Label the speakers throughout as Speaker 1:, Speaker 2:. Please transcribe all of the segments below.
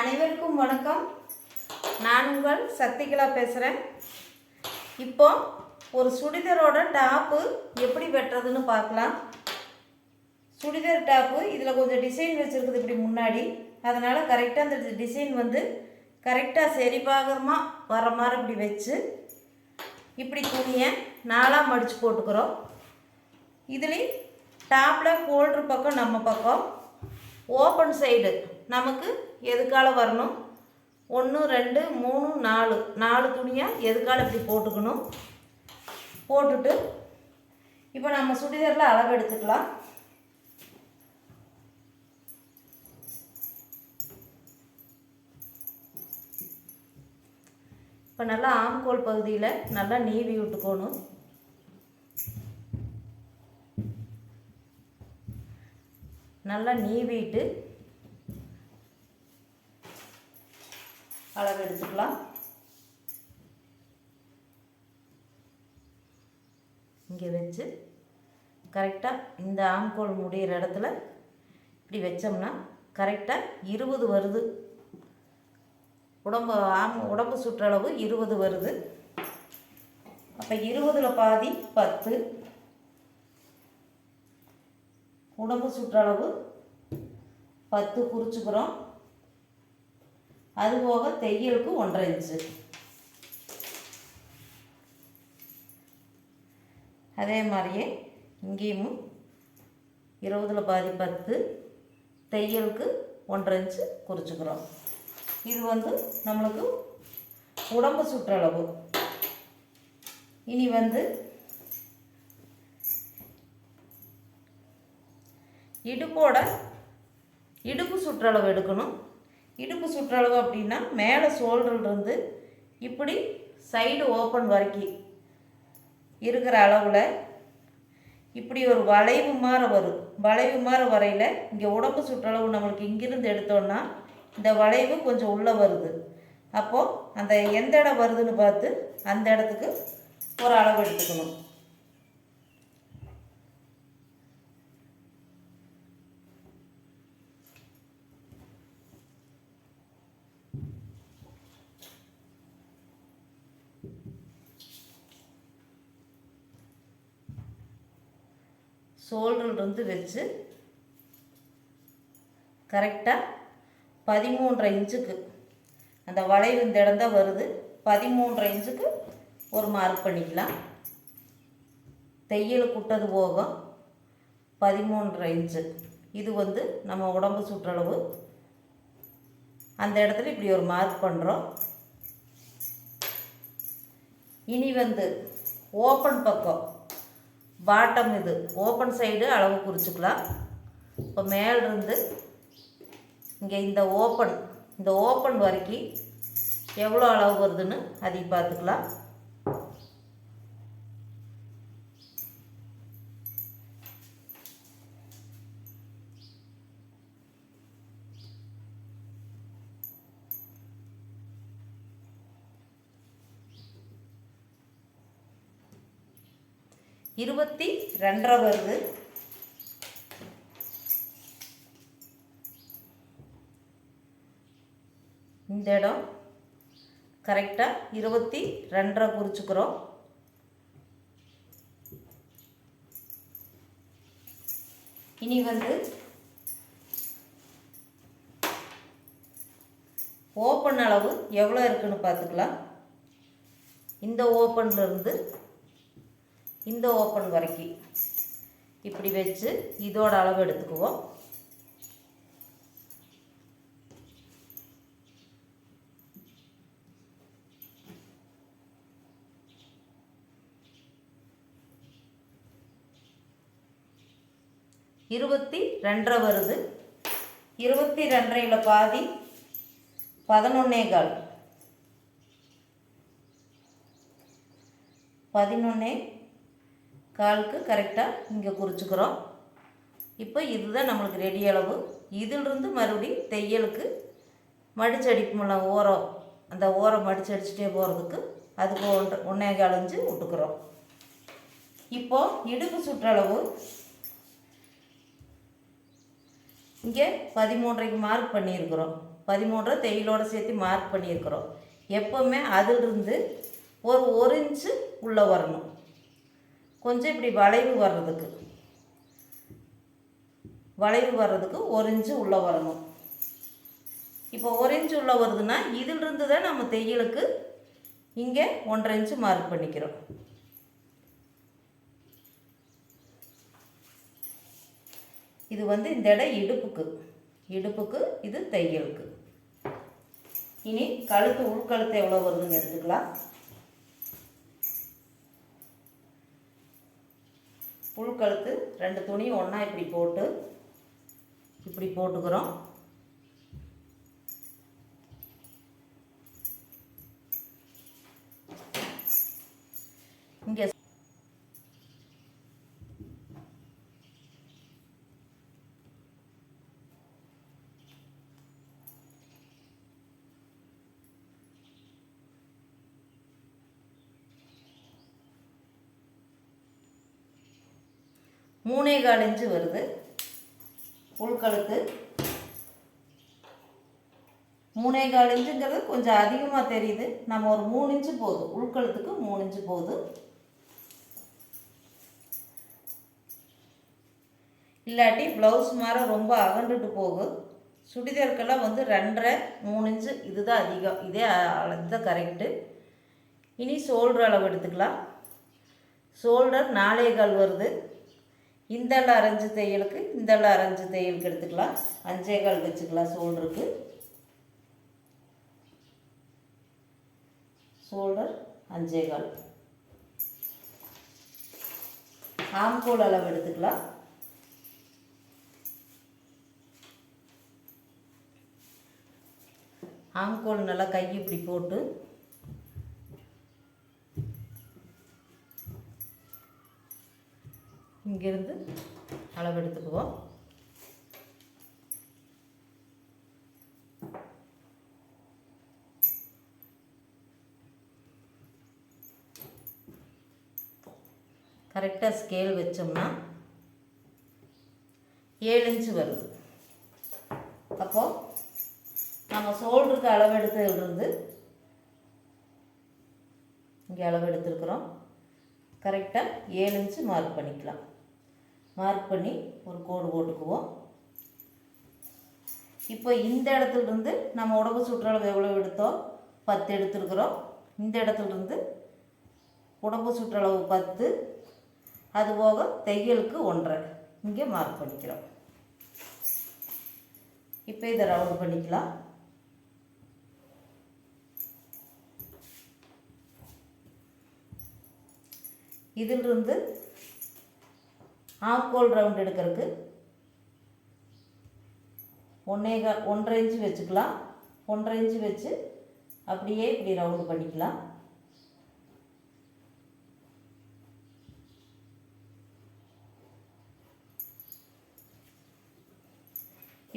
Speaker 1: அனைவருக்கும் வணக்கம். நான் உங்கள் சக்திகலா பேசுகிறேன் இப்போ ஒரு சுடிதாரோட டாப்பு எப்படி வெட்டுறதுன்னு பார்க்கலாம். சுடிதார் டாப்பு இதில் கொஞ்சம் டிசைன் வச்சுருக்குது இப்படி முன்னாடி. அதனால் கரெக்டாக அந்த டிசைன் வந்து கரெக்டாக சரிபாகமாக வர மாதிரி இப்படி வச்சு இப்படி துணியை நாலாக மடித்து போட்டுக்கிறோம். இதுலேயும் டாப்பில் ஃபோல்டர் பக்கம் நம்ம பக்கம் ஓப்பன் சைடு நமக்கு எதுக்கால வரணும்? ஒன்று ரெண்டு மூணு நாலு. நாலு துணியாக எதுக்கால இப்படி போட்டுக்கணும்? போட்டுட்டு இப்போ நம்ம சுடிதாரில் அளவு எடுத்துக்கலாம். இப்போ நல்லா ஆம்கோல் பகுதியில் நல்லா நீவி விட்டுக்கணும். நல்லா நீவிட்டு அளவு எடுத்துக்கலாம். இங்கே வச்சு கரெக்டாக இந்த ஆம்கோல் முடிகிற இடத்துல இப்படி வச்சோம்னா கரெக்டாக இருபது வருது. உடம்பு ஆம் உடம்பு சுற்றளவு இருபது வருது. அப்போ இருபதில் பாதி பத்து. உடம்பு சுற்றளவு பத்து குறிச்சுக்கிறோம். அதுபோக தையலுக்கு ஒன்றரை இன்ச்சு அதே மாதிரியே இங்கேயும் இருபதில் பாதி பத்து தையலுக்கு ஒன்றரை இன்ச்சு குறிச்சிக்கிறோம். இது வந்து நம்மளுக்கு உடம்பு சுற்றளவு. இனி வந்து இடுப்போட இடுப்பு சுற்றளவு எடுக்கணும். இடுப்பு சுற்றளவு அப்படின்னா மேலே இருந்து இப்படி சைடு ஓப்பன் வரைக்கும் இருக்கிற அளவில் இப்படி ஒரு வளைவு மாதிரி வரும். வளைவு மாதிரி வரையில் இங்கே உடம்பு சுற்றளவு நம்மளுக்கு இங்கிருந்து எடுத்தோன்னா இந்த வளைவு கொஞ்சம் உள்ளே வருது. அப்போது அந்த எந்த இடம் வருதுன்னு பார்த்து அந்த இடத்துக்கு ஒரு அளவு எடுத்துக்கணும். இருந்து வச்சு கரெக்டாக பதிமூன்றரை இன்ச்சுக்கு அந்த வளைவு இந்த இடம் தான் வருது. பதிமூன்றரை இன்ச்சுக்கு ஒரு மார்க் பண்ணிக்கலாம். தையல் குட்டது போகும் பதிமூன்றரை இன்ச்சு. இது வந்து நம்ம உடம்பு சுற்றளவு. அந்த இடத்துல இப்படி ஒரு மார்க் பண்ணுறோம் இனி வந்து ஓப்பன் பக்கம். பாட்டம் இது. ஓப்பன் சைடு அளவு குறிச்சிக்கலாம். இப்போ மேலிருந்து இங்கே இந்த ஓப்பன் இந்த ஓப்பன் வரைக்கும் எவ்வளோ அளவு வருதுன்னு அதையும் பார்த்துக்கலாம். இருபத்தி ரெண்டரை வருது. இந்த இடம் கரெக்டாக இருபத்தி ரெண்டரை குறிச்சுக்கிறோம். இனி வந்து ஓப்பன் அளவு எவ்வளோ இருக்குன்னு பார்த்துக்கலாம். இந்த ஓப்பன்லேருந்து இந்த ஓப்பன் வரைக்கும் இப்படி வச்சு இதோட அளவு எடுத்துக்குவோம். இருபத்தி ரெண்டரை வருது. இருபத்தி ரெண்டரையில் பாதி பதினொன்னே கால். பதினொன்னே காலுக்கு கரெக்டாக இங்கே குறிச்சிக்கிறோம். இப்போ இதுதான் நம்மளுக்கு ரெடி அளவு. இதிலிருந்து மறுபடி தையலுக்கு மடிச்சடிப்புமில்ல ஓரம் அந்த ஓரம் மடிச்சு அடிச்சுட்டே போகிறதுக்கு அதுக்கு ஒன்று ஒன்றே காலஞ்சு விட்டுக்கிறோம். இப்போது இடுப்பு சுற்றளவு இங்கே பதிமூன்றைக்கு மார்க் பண்ணியிருக்கிறோம். பதிமூன்றரை தையலோடு சேர்த்து மார்க் பண்ணியிருக்கிறோம். எப்போவுமே அதிலிருந்து ஒரு ஒரு இன்ச்சு உள்ளே வரணும். கொஞ்சம் இப்படி வளைவு வர்றதுக்கு. வளைவு வர்றதுக்கு ஒரு இன்ச்சு உள்ளே வரணும். இப்போ ஒரு இன்ச்சு உள்ளே வருதுன்னா இதிலிருந்து தான் நம்ம தையலுக்கு இங்கே ஒன்றரை இன்ச்சு மார்க் பண்ணிக்கிறோம். இது வந்து இந்த இடம் இடுப்புக்கு. இடுப்புக்கு இது தையலுக்கு. இனி கழுத்து உள்கழுத்து எவ்வளோ வருதுன்னு எடுத்துக்கலாம். புழுக்கழுத்து ரெண்டு துணி ஒன்றா இப்படி போட்டு இப்படி போட்டுக்கிறோம் இங்கே மூணே கால் இன்ச்சு வருது. உள்கழுத்து மூணே கால் இன்ச்சுங்கிறது கொஞ்சம் அதிகமாக தெரியுது. நம்ம ஒரு மூணு இன்ச்சு போதும் உள்கழுத்துக்கு மூணு இன்ச்சு போதும் இல்லாட்டி ப்ளவுஸ் மாற ரொம்ப அகண்டுட்டு போகும் சுடிதாருக்கெல்லாம் வந்து ரெண்டரை மூணு இன்ச்சு இதுதான் அதிகம். இதே அளவு இதுதான் கரெக்டு இனி ஷோல்டர் அளவு எடுத்துக்கலாம். ஷோல்டர் நாலே கால் வருது. இந்தள்ள அரைஞ்சு தையலுக்கு இந்தள்ள அரைஞ்சு தையலுக்கு எடுத்துக்கலாம். அஞ்சே கால் வச்சுக்கலாம் ஷோல்டருக்கு ஷோல்டர் அஞ்சே கால். ஆம்கோல் அளவு எடுத்துக்கலாம். ஆம்கோல் நல்லா கை இப்படி போட்டு இங்கேருந்து அளவு எடுத்துக்குவோம் கரெக்டாக ஸ்கேல் வச்சோம்னா ஏழு இன்ச்சு வருது. அப்போது நம்ம சோல்டருக்கு அளவெடுத்ததுலேருந்து இங்கே அளவு எடுத்துருக்குறோம் கரெக்டாக ஏழு இன்ச்சு மார்க் பண்ணிக்கலாம். மார்க் பண்ணி ஒரு கோடு போட்டுக்குவோம். இப்போ இந்த இடத்துலருந்து நம்ம உடம்பு சுற்றளவு எவ்வளோ எடுத்தோம்? பத்து எடுத்துருக்குறோம். இந்த இடத்துலருந்து உடம்பு சுற்றளவு பத்து. அதுபோக தையலுக்கு ஒன்றரை. இங்கே மார்க் பண்ணிக்கிறோம். இப்போ இதை ரவுண்ட் பண்ணிக்கலாம். இதிலிருந்து ஆஃப்கோல் ரவுண்ட் எடுக்கிறதுக்கு ஒன்றே கா ஒன்றரை இன்ச்சு வச்சுக்கலாம். ஒன்றரை இன்ச்சு வச்சு அப்படியே இப்படி ரவுண்டு பண்ணிக்கலாம்.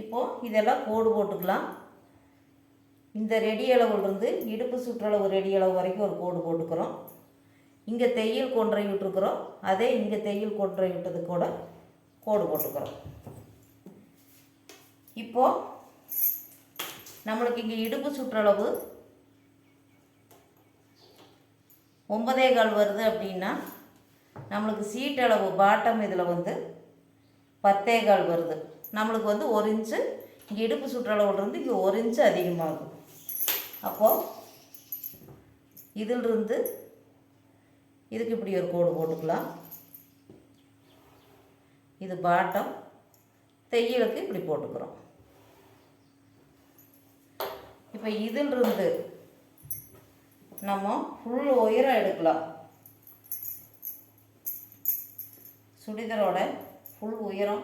Speaker 1: இப்போது இதெல்லாம் கோடு போட்டுக்கலாம். இந்த ரெடி அளவுலேருந்து இடுப்பு சுற்றளவு ரெடி அளவு வரைக்கும் ஒரு கோடு போட்டுக்கிறோம். இங்கே தையல் கொன்றை விட்டுருக்குறோம். அதே இங்கே தையல் கொன்றை விட்டது கூட கோடு போட்டுக்கிறோம். இப்போது நம்மளுக்கு இங்கே இடுப்பு சுற்றளவு ஒன்பதே கால் வருது அப்படின்னா நம்மளுக்கு சீட்டளவு பாட்டம் இதில் வந்து பத்தே கால் வருது. நம்மளுக்கு வந்து ஒரு இன்ச்சு இங்கே இடுப்பு சுற்றளவுலேருந்து இங்கே ஒரு இன்ச்சு அதிகமாகும் அப்போது இதிலிருந்து இதுக்கு இப்படி ஒரு கோடு போட்டுக்கலாம். இது பாட்டம் தையலுக்கு இப்படி போட்டுக்கிறோம். இப்போ இதிலிருந்து நம்ம ஃபுல் உயரம் எடுக்கலாம். சுடிதாரோட ஃபுல் உயரம்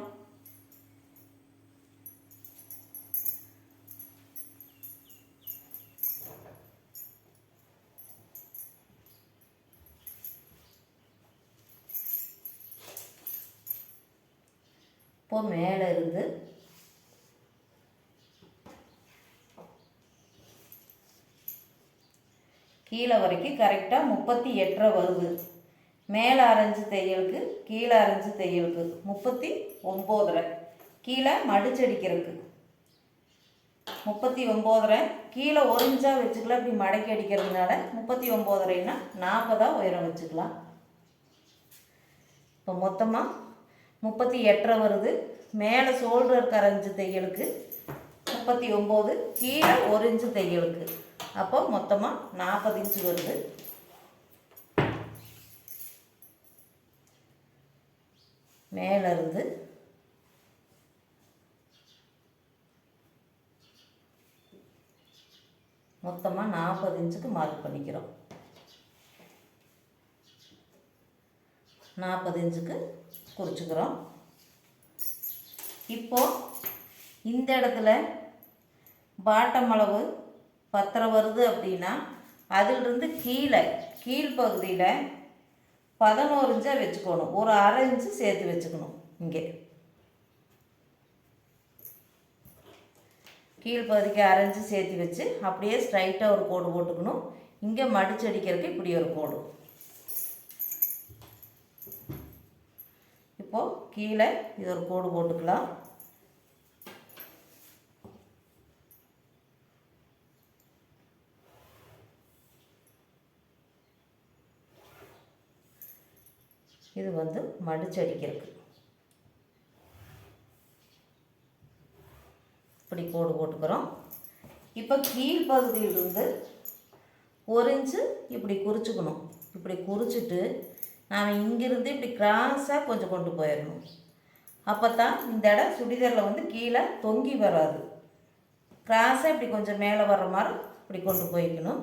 Speaker 1: இப்போ மேலே இருந்து கீழே வரைக்கும் கரெக்டாக முப்பத்தி எட்டரை வருது. மேலே அரைஞ்சு தையலுக்கு கீழே அரைஞ்சு தையலுக்கு முப்பத்தி ஒம்போதரை. கீழே மடிச்சடிக்கிறதுக்கு முப்பத்தி ஒம்போதரை. கீழே ஒரிஞ்சாக வச்சுக்கலாம் இப்படி மடக்கி அடிக்கிறதுனால முப்பத்தி ஒம்போதரைன்னா நாற்பதாக உயரம் வச்சுக்கலாம். இப்போ மொத்தமாக முப்பத்தி எட்டரை வருது. மேலே ஷோல்டர் கரைஞ்சு தையலுக்கு. முப்பத்தி ஒம்பது கீழே ஒரு இன்ச்சு தையலுக்கு. அப்போ மொத்தமாக நாற்பது இன்ச்சு வருது. மேலேருந்து மொத்தமாக நாற்பது இன்ச்சுக்கு மார்க் பண்ணிக்கிறோம். நாற்பது இன்ச்சுக்கு குறிச்சுக்கிறோம் இப்போ இந்த இடத்துல பாட்டம் அளவு பத்தரை வருது அப்படின்னா அதிலிருந்து கீழே கீழ்ப்பகுதியில் பதினோரு இன்ச்சாக வச்சுக்கணும். ஒரு அரை இன்ச்சு சேர்த்து வச்சுக்கணும் இங்கே. கீழ்ப்பகுதிக்கு அரை சேர்த்து வச்சு அப்படியே ஸ்ட்ரைட்டாக ஒரு கோடு போட்டுக்கணும். இங்கே மடிச்சடிக்கிறதுக்கு இப்படி ஒரு கோடு. இப்போது கீழே இது ஒரு கோடு போட்டுக்கலாம். இது வந்து மடிச்சு அடிக்கிறதுக்கு. இப்படி கோடு போட்டுக்கிறோம். இப்போ கீழ்ப்பகுதியிலிருந்து ஒரு இன்ச்சு இப்படி குறிச்சிக்கணும். இப்படி குறிச்சிட்டு நாம் இங்கிருந்து இப்படி கிராஸாக கொஞ்சம் கொண்டு போயிடணும் அப்போ தான் இந்த இடம் சுடிதாரில் வந்து கீழே தொங்கி வராது. கிராஸாக இப்படி கொஞ்சம் மேலே வர்ற மாதிரி இப்படி கொண்டு போய்க்கணும்.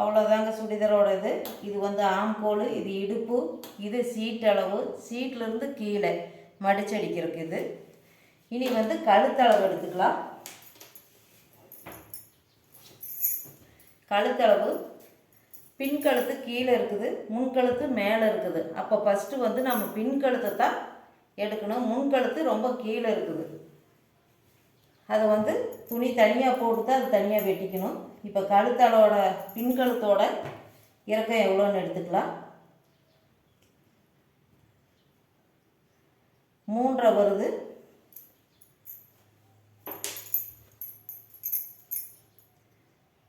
Speaker 1: அவ்வளோதாங்க சுடிதாரோட இது இது வந்து ஆம்கோல் இது இடுப்பு இது சீட் அளவு. சீட்லேருந்து கீழே மடிச்சடிக்கிறதுக்கு இது. இனி வந்து கழுத்தளவு எடுத்துக்கலாம். கழுத்தளவு பின் கழுத்து கீழே இருக்குது முன்கழுத்து மேலே இருக்குது. அப்போ ஃபஸ்ட்டு வந்து நம்ம பின் கழுத்தை தான் எடுக்கணும். முன்கழுத்து ரொம்ப கீழே இருக்குது. அதை வந்து துணி தனியாக போட்டு தான் அது தனியாக வெட்டிக்கணும். இப்போ கழுத்தளவோட பின்கழுத்தோட இறக்கம் எவ்வளோன்னு எடுத்துக்கலாம். மூன்றை வருது.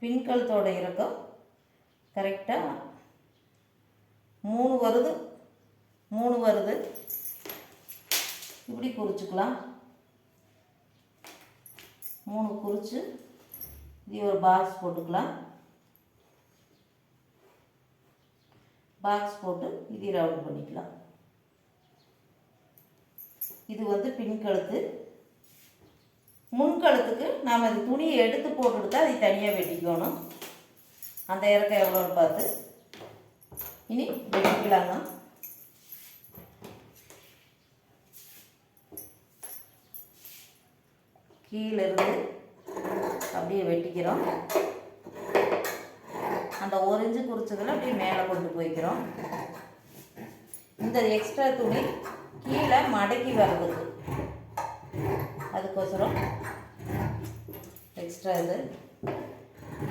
Speaker 1: பின்கழுத்தோட இறக்கம். கரெக்டாக மூணு வருது. மூணு வருது. இப்படி குறிச்சிக்கலாம். மூணு குறித்து இது ஒரு பாக்ஸ் போட்டுக்கலாம். பாக்ஸ் போட்டு இது ரவுண்ட் பண்ணிக்கலாம். இது வந்து பின்கழுத்து. முன்கழுத்துக்கு நாம் இந்த துணியை எடுத்து போட்டுவிட்டு அதை தனியாக வெட்டிக்கணும். அந்த இறக்கம் எவ்வளோன்னு பார்த்து. இனி வெட்டிக்கலாங்க. கீழே இருந்து அப்படியே வெட்டிக்கிறோம். அந்த ஒரிஞ்சு குறிச்சதில் அப்படியே மேலே கொண்டு போய்க்கிறோம். இந்த எக்ஸ்ட்ரா துணி கீழே மடக்கி வர்றதுக்கு அதுக்கோசரம் எக்ஸ்ட்ரா இது.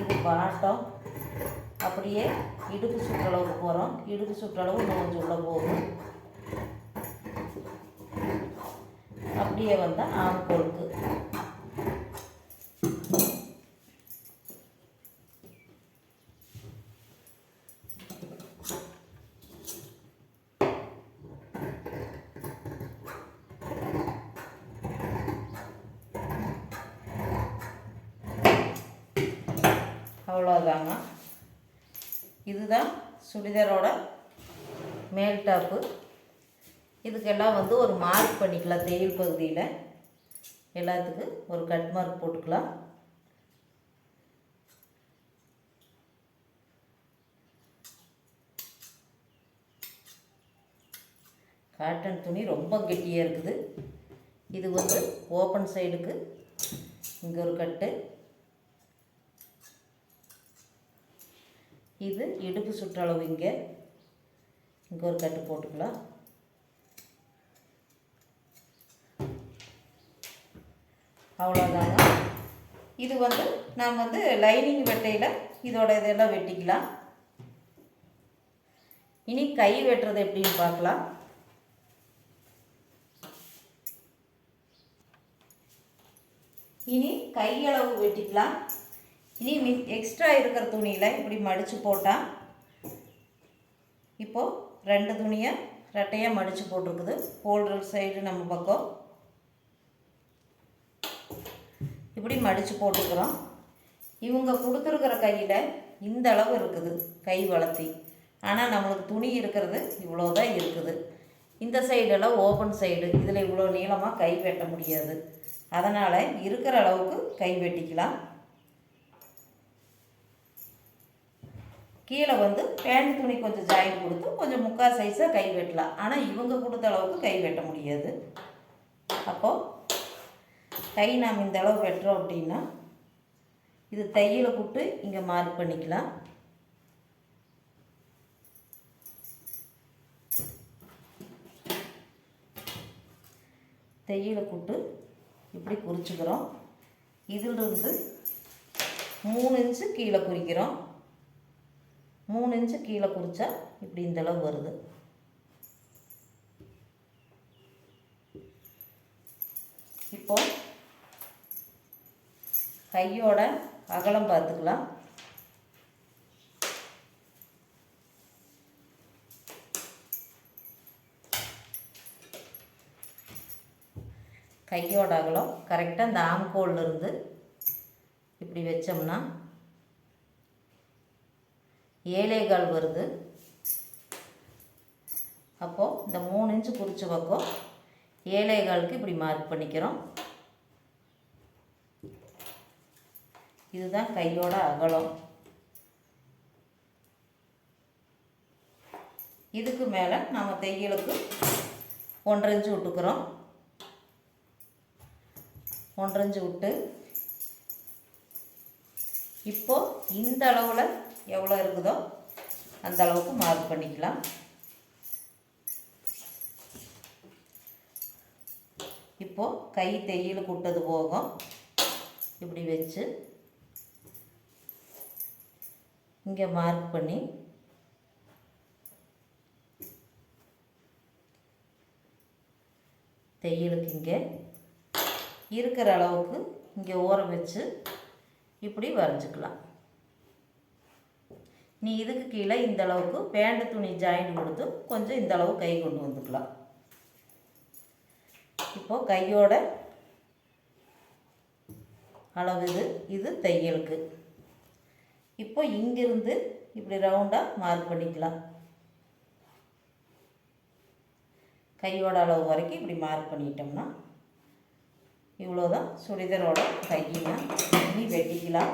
Speaker 1: இது பாட்டம் அப்படியே இடுப்பு சுற்றளவுக்கு போகிறோம் இடுப்பு சுற்றளவு இன்னும் கொஞ்சம் உள்ள போகும். அப்படியே வந்தால் ஆம்பொழுக்கு அவ்வளோதாங்க இதுதான் சுடிதாரோட மேல் டாப்பு இதுக்கெல்லாம் வந்து ஒரு மார்க் பண்ணிக்கலாம் தையல் பகுதியில். எல்லாத்துக்கும் ஒரு கட் மார்க் போட்டுக்கலாம். காட்டன் துணி ரொம்ப கெட்டியாக இருக்குது. இது வந்து ஓப்பன் சைடுக்கு இங்கே ஒரு கட்டு இது இடுப்பு சுற்றளவு இங்கே. இங்கே ஒரு கட்டு போட்டுக்கலாம். அவ்வளோதாங்க இது வந்து நாம் வந்து லைனிங் வெட்டையில் இதோட இதெல்லாம் வெட்டிக்கலாம். இனி கை வெட்டுறது எப்படின்னு பார்க்கலாம். இனி கையளவு வெட்டிக்கலாம். இனி மி எக்ஸ்ட்ரா இருக்கிற துணியில் இப்படி மடித்து போட்டால் இப்போது ரெண்டு துணியை ரெட்டையாக மடித்து போட்டிருக்குது. ஹோல்டர் சைடு நம்ம பக்கம். இப்படி மடித்து போட்டுக்கிறோம். இவங்க கொடுத்துருக்கிற கையில் இந்த அளவு இருக்குது கை வளர்த்தி. ஆனால் நம்மளுக்கு துணி இருக்கிறது இவ்வளோ தான் இருக்குது. இந்த சைடெல்லாம் ஓப்பன் சைடு இதில் இவ்வளோ நீளமாக கை வெட்ட முடியாது. அதனால் இருக்கிற அளவுக்கு கை வெட்டிக்கலாம். கீழே வந்து பேண்ட் துணி கொஞ்சம் ஜாயின் கொடுத்து கொஞ்சம் முக்கால் சைஸாக கை வெட்டலாம். ஆனால் இவங்க கொடுத்த அளவுக்கு கை வெட்ட முடியாது. அப்போது கை நாம் இந்த அளவு வெட்டுறோம் அப்படின்னா இது தையில் கூட்டு இங்கே மார்க் பண்ணிக்கலாம். தையில் கூட்டு இப்படி குறிச்சுக்கிறோம். இதிலிருந்து மூணு இன்ச்சு கீழே குறிக்கிறோம். மூணு இன்ச்சு கீழே குறித்தா இப்படி இந்த அளவு வருது. இப்போ கையோட அகலம் பார்த்துக்கலாம். கையோட அகலம் கரெக்டாக இந்த ஆம்கோல்ல இருந்து இப்படி வச்சோம்னா ஏழேகால் வருது. அப்போது இந்த மூணு இன்ச்சு குறிச்ச பக்கம் ஏழேகாலுக்கு இப்படி மார்க் பண்ணிக்கிறோம். இதுதான் கையோட அகலம். இதுக்கு மேலே நம்ம தையலுக்கு ஒன்றரை இன்ச்சு விட்டுக்கிறோம். ஒன்றரை இன்ச்சு விட்டு இப்போது இந்த அளவில் எவ்வளோ இருக்குதோ அந்த அளவுக்கு மார்க் பண்ணிக்கலாம். இப்போது கை தையல் கூட்டது போகும். இப்படி வச்சு இங்கே மார்க் பண்ணி தையலுக்கு இங்கே இருக்கிற அளவுக்கு இங்கே ஓரம் வச்சு இப்படி வரைஞ்சிக்கலாம். நீ இதுக்கு கீழே இந்த அளவுக்கு பேண்ட் துணி ஜாயின் கொடுத்து கொஞ்சம் இந்த அளவு கை கொண்டு வந்துக்கலாம். இப்போது கையோட அளவு இது இது தையலுக்கு. இப்போ இங்கிருந்து இப்படி ரவுண்டாக மார்க் பண்ணிக்கலாம். கையோட அளவு வரைக்கும் இப்படி மார்க் பண்ணிட்டோம்னா இவ்வளோதான் சுடிதாரோட கையினா நீ வெட்டிக்கலாம்.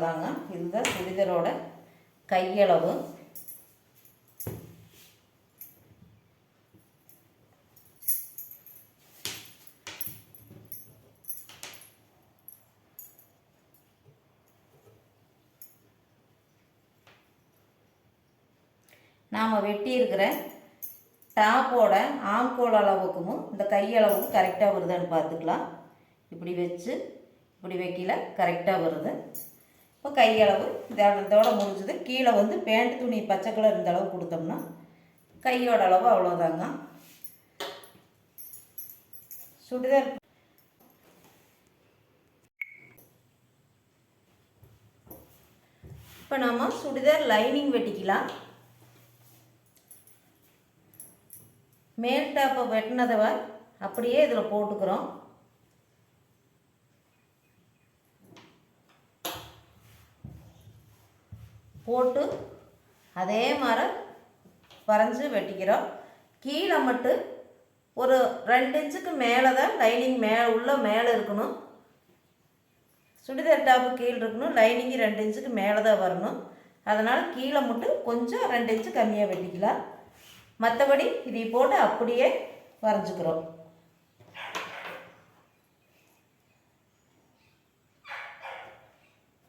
Speaker 1: அவ்வளோதாங்க இந்த சுடிதரோட கையளவு. நாம் வெட்டியிருக்கிற டாப்போட ஆம்கோல் அளவுக்கும் இந்த கையளவுக்கும் கரெக்டாக வருதான்னு பார்த்துக்கலாம். இப்படி வச்சு இப்படி வைக்கல கரெக்டாக வருது. இப்போ கையளவு இத இதோட முடிஞ்சது. கீழே வந்து பேண்ட் துணி பச்சை கலர் இந்த அளவு கொடுத்தோம்னா கையோட அளவு அவ்வளோதாங்க சுடிதார் இப்போ நம்ம சுடிதார் லைனிங் வெட்டிக்கலாம். மேல் டாப்பை வெட்டினதவ அப்படியே இதில் போட்டுக்கிறோம் போட்டு அதே மாதிரி வரைஞ்சி வெட்டிக்கிறோம். கீழே மட்டும் ஒரு ரெண்டு இன்ச்சுக்கு மேலே தான் லைனிங் மே உள்ள மேலே இருக்கணும். சுடிதார் டாப்பு கீழே இருக்கணும் லைனிங்கு ரெண்டு இன்ச்சுக்கு மேலே தான் வரணும். அதனால் கீழே மட்டும் கொஞ்சம் ரெண்டு இன்ச்சு கம்மியாக வெட்டிக்கலாம். மற்றபடி இதை போட்டு அப்படியே வரைஞ்சிக்கிறோம்.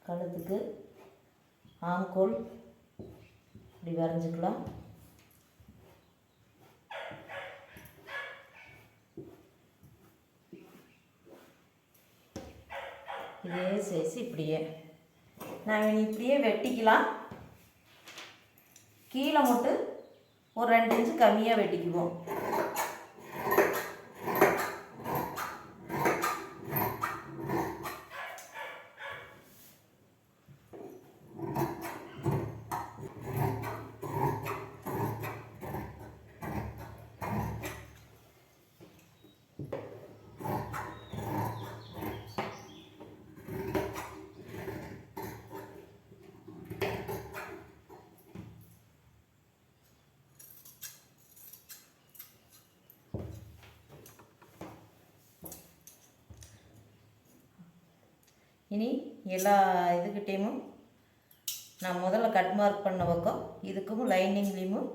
Speaker 1: கழுத்துக்கு ஆங்கோல் இப்படி வரைஞ்சிக்கலாம். இதே சைஸ் இப்படியே. நான் இப்படியே வெட்டிக்கலாம். கீழே மட்டும் ஒரு ரெண்டு இன்ச்சு கம்மியாக வெட்டிக்குவோம். இனி எல்லா இதுக்கிட்டேயும் நான் முதல்ல கட் மார்க் பண்ண பக்கம் இதுக்கும் லைனிங்லேயும்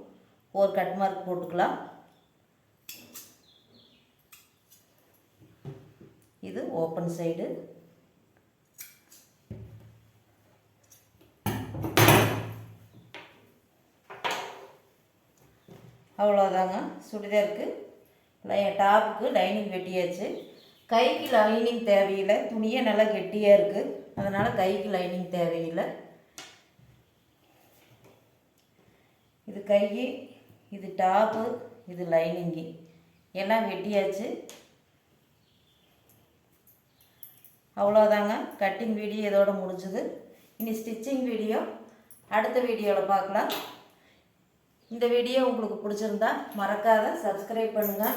Speaker 1: ஒரு கட் மார்க் போட்டுக்கலாம். இது ஓப்பன் சைடு அவ்வளோதாங்க சுடிதாருக்கு. லை டாப்புக்கு லைனிங் வெட்டியாச்சு. கைக்கு லைனிங் தேவையில்லை. துணியே நல்லா கெட்டியாக இருக்குது அதனால் கைக்கு லைனிங் தேவையில்லை. இது கை இது டாப்பு இது லைனிங்கு எல்லாம் வெட்டியாச்சு அவ்வளோதாங்க கட்டிங் வீடியோ இதோட முடிஞ்சுது. இனி ஸ்டிச்சிங் வீடியோ அடுத்த வீடியோவில் பார்க்கலாம் இந்த வீடியோ உங்களுக்கு பிடிச்சிருந்தா மறக்காத சப்ஸ்கிரைப் பண்ணுங்கள்